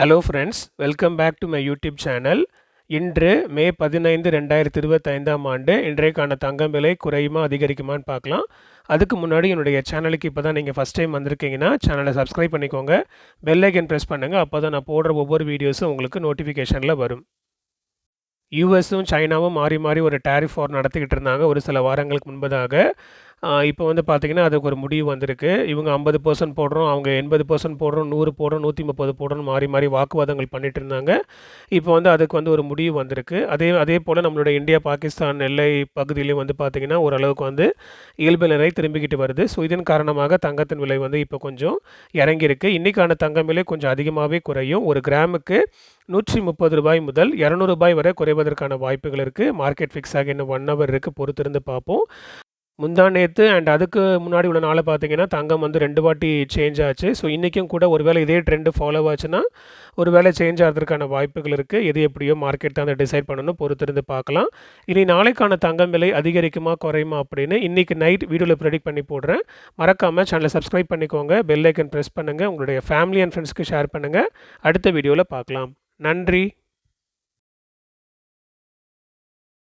Hello friends welcome back to my YouTube channel இன்று மே பதினைந்து ரெண்டாயிரத்தி இருபத்தைந்தாம் ஆண்டு இன்றைக்கான தங்கம் விலை குறையுமா அதிகரிக்குமான்னு பார்க்கலாம். அதுக்கு முன்னாடி என்னுடைய சேனலுக்கு இப்போ தான் நீங்கள் ஃபஸ்ட் டைம் வந்திருக்கீங்கன்னா சேனலை சப்ஸ்கிரைப் பண்ணிக்கோங்க. பெல் ஐக்கன் ப்ரெஸ் பண்ணுங்கள் அப்போ தான் நான் போடுற ஒவ்வொரு வீடியோஸும் உங்களுக்கு நோட்டிஃபிகேஷனில் வரும். யூஎஸும் சைனாவும் மாறி மாறி ஒரு டேரிஃப் வார் நடத்திக்கிட்டு இருந்தாங்க. ஒரு சில வாரங்களுக்கு முன்பதாக. இப்போ வந்து பார்த்திங்கன்னா அதுக்கு ஒரு முடிவு வந்திருக்கு. இவங்க ஐம்பது பர்சன்ட் போடுறோம் அவங்க எண்பது பர்சன்ட் போடுறோம் நூறு போடுறோம் நூற்றி முப்பது போடுறோம் மாறி மாறி வாக்குவாதங்கள் பண்ணிட்டு இருந்தாங்க. இப்போ வந்து அதுக்கு வந்து ஒரு முடிவு வந்திருக்கு. அதே அதே போல் நம்மளோட இந்தியா பாகிஸ்தான் எல்லை பகுதியிலையும் வந்து பார்த்திங்கன்னா ஓரளவுக்கு வந்து இயல்பு நிலை திரும்பிக்கிட்டு வருது. ஸோ இதன் காரணமாக தங்கத்தின் விலை வந்து இப்போ கொஞ்சம் இறங்கியிருக்கு. இன்றைக்கான தங்கம் விலை கொஞ்சம் அதிகமாகவே குறையும். ஒரு கிராமுக்கு நூற்றி முப்பது ரூபாய் முதல் இரநூறுபாய் வரை குறைவதற்கான வாய்ப்புகள் இருக்குது மார்க்கெட் ஃபிக்ஸ் ஆகி இன்னும் ஒன் ஹவர் இருக்குது பொறுத்திருந்து பார்ப்போம். முந்தா நேற்று அண்ட் அதுக்கு முன்னாடி உள்ள நாளை பார்த்தீங்கன்னா தங்கம் வந்து ரெண்டு வாட்டி சேஞ்ச் ஆச்சு. ஸோ இன்றைக்கும் கூட ஒருவேளை இதே ட்ரெண்டு ஃபாலோ ஆச்சுன்னா ஒரு வேளை சேஞ்ச் ஆகிறதுக்கான வாய்ப்புகள் இருக்குது எது எப்படியோ மார்க்கெட் தான் அதை டிசைட் பண்ணணும் பொறுத்திருந்து பார்க்கலாம். இனி நாளைக்கான தங்கம் விலை அதிகரிக்குமா குறையுமா அப்படின்னு இன்றைக்கி நைட் வீடியோவில் ப்ரெடிக்ட் பண்ணி போடுறேன். மறக்காமல் சேனலை சப்ஸ்கிரைப் பண்ணிக்கோங்க. பெல் ஐக்கன் ப்ரெஸ் பண்ணுங்கள் உங்களுடைய ஃபேமிலி அண்ட் ஃப்ரெண்ட்ஸ்க்கு ஷேர் பண்ணுங்கள் அடுத்த வீடியோவில் பார்க்கலாம். நன்றி.